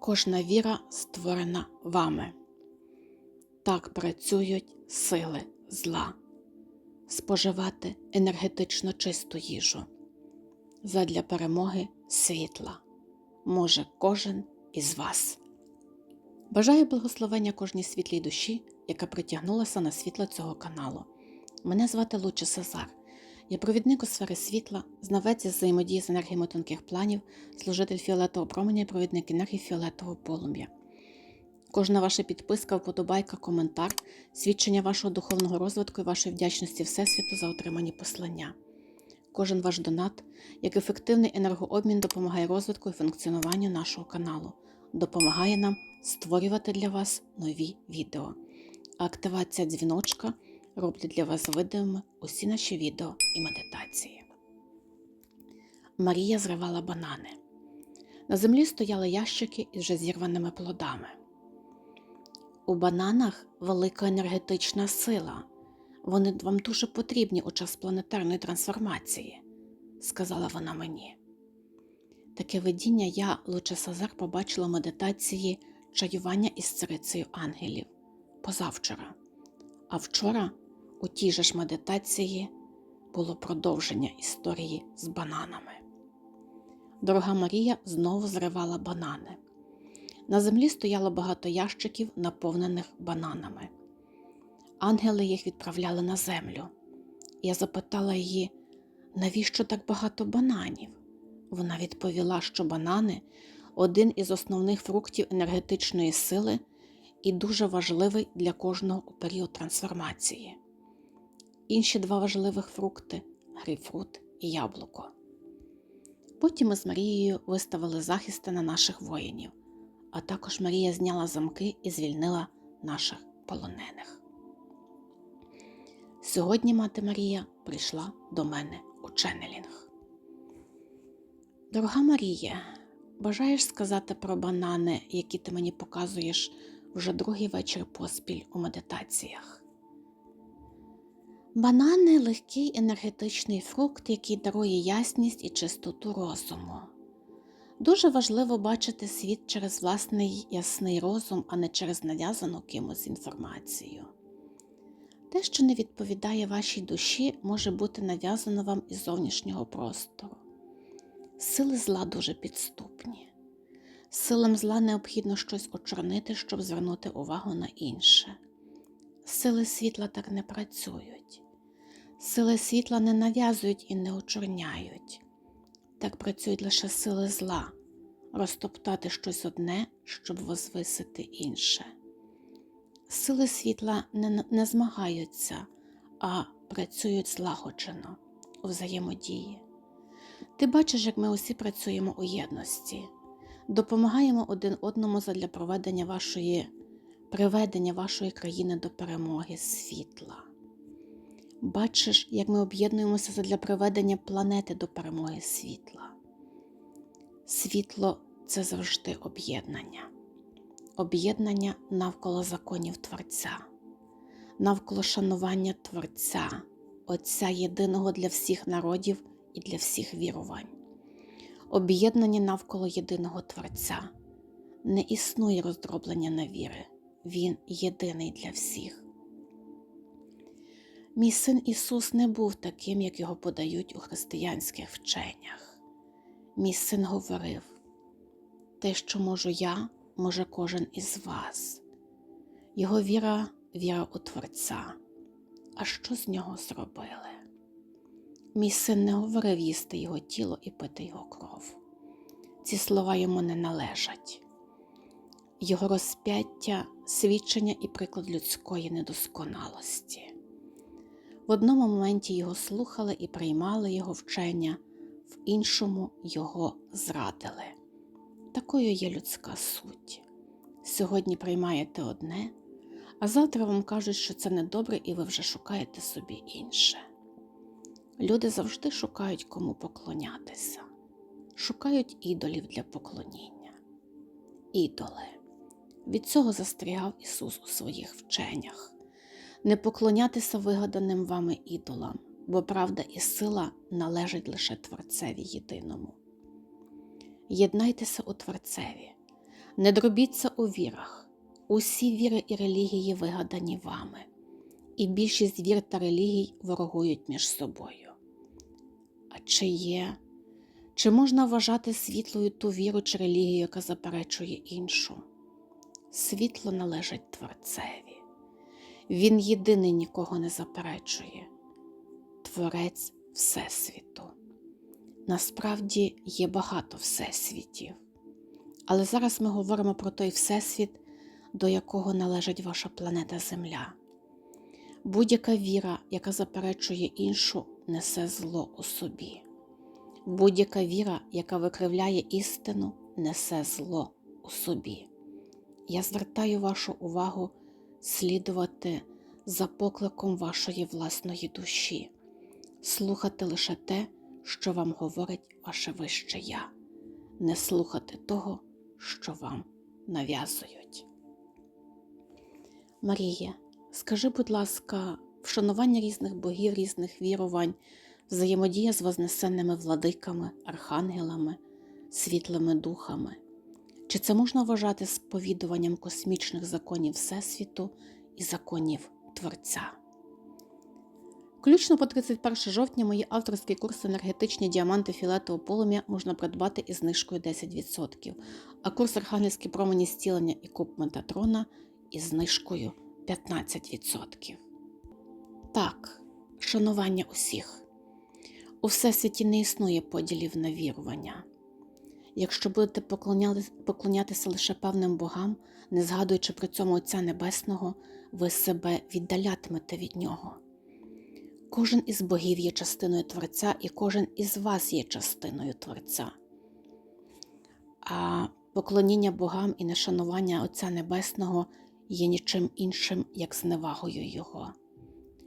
Кожна віра створена вами. Так працюють сили зла. Споживати енергетично чисту їжу. Задля перемоги світла може кожен із вас. Бажаю благословення кожній світлій душі, яка притягнулася на світло цього каналу. Мене звати Луче Сезар. Я провідник у сфери світла, знавець із взаємодії з енергіями тонких планів, служитель фіолетового променя і провідник енергії фіолетового полум'я. Кожна ваша підписка, вподобайка, коментар, свідчення вашого духовного розвитку і вашої вдячності Всесвіту за отримані послання. Кожен ваш донат, як ефективний енергообмін допомагає розвитку і функціонуванню нашого каналу, допомагає нам створювати для вас нові відео. Активація дзвіночка роблять для вас видимими усі наші відео і медитації. Марія зривала банани. На землі стояли ящики із вже зірваними плодами. У бананах велика енергетична сила. Вони вам дуже потрібні у час планетарної трансформації, сказала вона мені. Таке видіння я, Луче Сазар, побачила в медитації чаювання із царицею ангелів позавчора. А вчора, у тій же ж медитації, було продовження історії з бананами. Дорога Марія знову зривала банани. На землі стояло багато ящиків, наповнених бананами. Ангели їх відправляли на землю. Я запитала її, навіщо так багато бананів? Вона відповіла, що банани один із основних фруктів енергетичної сили і дуже важливий для кожного у період трансформації. Інші два важливих фрукти грейпфрут і яблуко. Потім ми з Марією виставили захисти на наших воїнів, а також Марія зняла замки і звільнила наших полонених. Сьогодні мати Марія прийшла до мене у ченнелінг. Дорога Марія, бажаєш сказати про банани, які ти мені показуєш вже другий вечір поспіль у медитаціях? Банани легкий енергетичний фрукт, який дарує ясність і чистоту розуму. Дуже важливо бачити світ через власний ясний розум, а не через нав'язану кимось інформацію. Те, що не відповідає вашій душі, може бути нав'язано вам із зовнішнього простору. Сили зла дуже підступні. Силам зла необхідно щось очорнити, щоб звернути увагу на інше. Сили світла так не працюють. Сили світла не нав'язують і не очорняють. Так працюють лише сили зла розтоптати щось одне, щоб возвисити інше. Сили світла не, не змагаються, а працюють злагоджено у взаємодії. Ти бачиш, як ми усі працюємо у єдності, допомагаємо один одному задля проведення вашої, приведення вашої країни до перемоги світла. Бачиш, як ми об'єднуємося задля приведення планети до перемоги світла. Світло це завжди об'єднання, об'єднання навколо законів Творця, навколо шанування Творця, Отця єдиного для всіх народів і для всіх вірувань, об'єднання навколо єдиного Творця. Не існує роздроблення на віри, Він єдиний для всіх. Мій син Ісус не був таким, як його подають у християнських вченнях. Мій син говорив: те, що можу я, може кожен із вас. Його віра віра у Творця. А що з нього зробили? Мій син не говорив їсти його тіло і пити його кров. Ці слова йому не належать. Його розп'яття, свідчення і приклад людської недосконалості. В одному моменті його слухали і приймали його вчення, в іншому його зрадили. Такою є людська суть. Сьогодні приймаєте одне, а завтра вам кажуть, що це недобре, і ви вже шукаєте собі інше. Люди завжди шукають кому поклонятися, шукають ідолів для поклоніння. Ідоли. Від цього застерігав Ісус у своїх вченнях не поклонятися вигаданим вами ідолам, бо правда і сила належать лише Творцеві єдиному. Єднайтеся у Творцеві, Не дробіться у вірах. Усі віри і релігії вигадані вами, і більшість вір та релігій ворогують між собою. А чи є, чи можна вважати світлою ту віру чи релігію, яка заперечує іншу? Світло належить Творцеві. Він єдиний нікого не заперечує, Творець Всесвіту. Насправді є багато всесвітів. Але зараз ми говоримо про той всесвіт, до якого належить ваша планета Земля. Будь-яка віра, яка заперечує іншу, несе зло у собі. Будь-яка віра, яка викривляє істину, несе зло у собі. Я звертаю вашу увагу слідувати за покликом вашої власної душі, слухати лише те, що вам говорить ваше вище Я, не слухати того, що вам нав'язують. Марія, скажи, будь ласка, вшанування різних богів, різних вірувань, взаємодія з вознесенними владиками, архангелами, світлими духами. Чи це можна вважати сповідуванням космічних законів Всесвіту і законів Творця? Включно по 31 жовтня мої авторські курси енергетичні діаманти філетового полум'я можна придбати із знижкою 10%, а курс Архангельські промені зцілення і куб Метатрона із знижкою 15%. Так, шанування усіх. У всесвіті не існує поділів на вірування. Якщо будете поклонятися лише певним богам, не згадуючи при цьому Отця Небесного, ви себе віддалятимете від нього. Кожен із богів є частиною Творця, і кожен із вас є частиною Творця. А поклоніння богам і нешанування Отця Небесного є нічим іншим, як зневагою Його.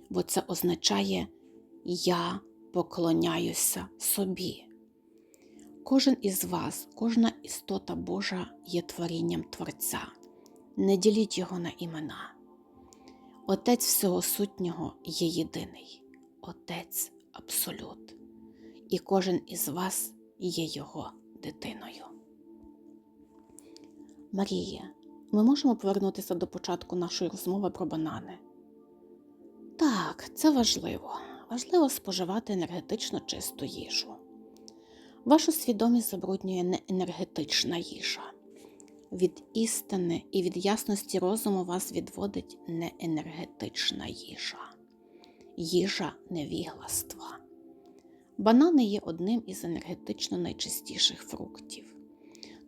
Бо це означає Я поклоняюся собі. Кожен із вас, кожна істота Божа є творінням Творця. Не діліть його на імена. Отець всього сутнього є єдиний. Отець Абсолют, і кожен із вас є його дитиною. Марія, ми можемо повернутися до початку нашої розмови про банани. Так, це важливо. Важливо споживати енергетично чисту їжу. Вашу свідомість забруднює не енергетична їжа. Від істини і від ясності розуму вас відводить не енергетична їжа їжа невігластва. Банани є одним із енергетично найчистіших фруктів,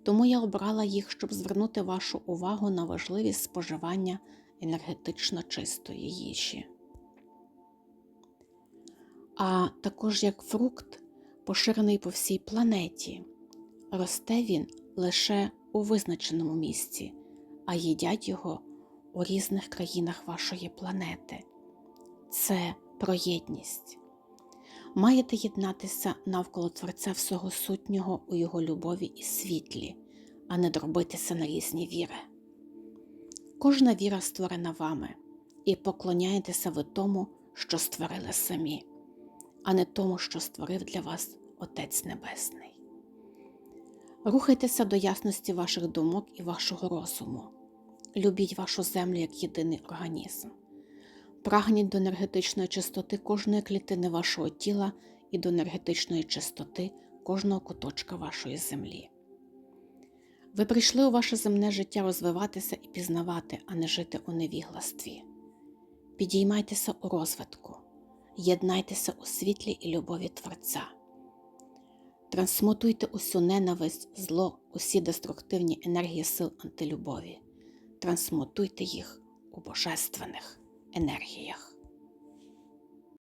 тому я обрала їх, щоб звернути вашу увагу на важливість споживання енергетично чистої їжі. А також як фрукт, поширений по всій планеті, росте він лише у визначеному місці, а їдять його у різних країнах вашої планети це про єдність. Маєте єднатися навколо Творця всього сутнього у Його любові і світлі, а не дробитися на різні віри. Кожна віра створена вами, і поклоняєтеся ви тому, що створили самі, а не тому, що створив для вас Отець Небесний. Рухайтеся до ясності ваших думок і вашого розуму. Любіть вашу землю як єдиний організм. Прагніть до енергетичної чистоти кожної клітини вашого тіла і до енергетичної чистоти кожного куточка вашої землі. Ви прийшли у ваше земне життя розвиватися і пізнавати, а не жити у невігластві. Підіймайтеся у розвитку, єднайтеся у світлі і любові Творця. Трансмутуйте усю ненависть, зло, усі деструктивні енергії сил антилюбові, трансмутуйте їх у божественних енергіях.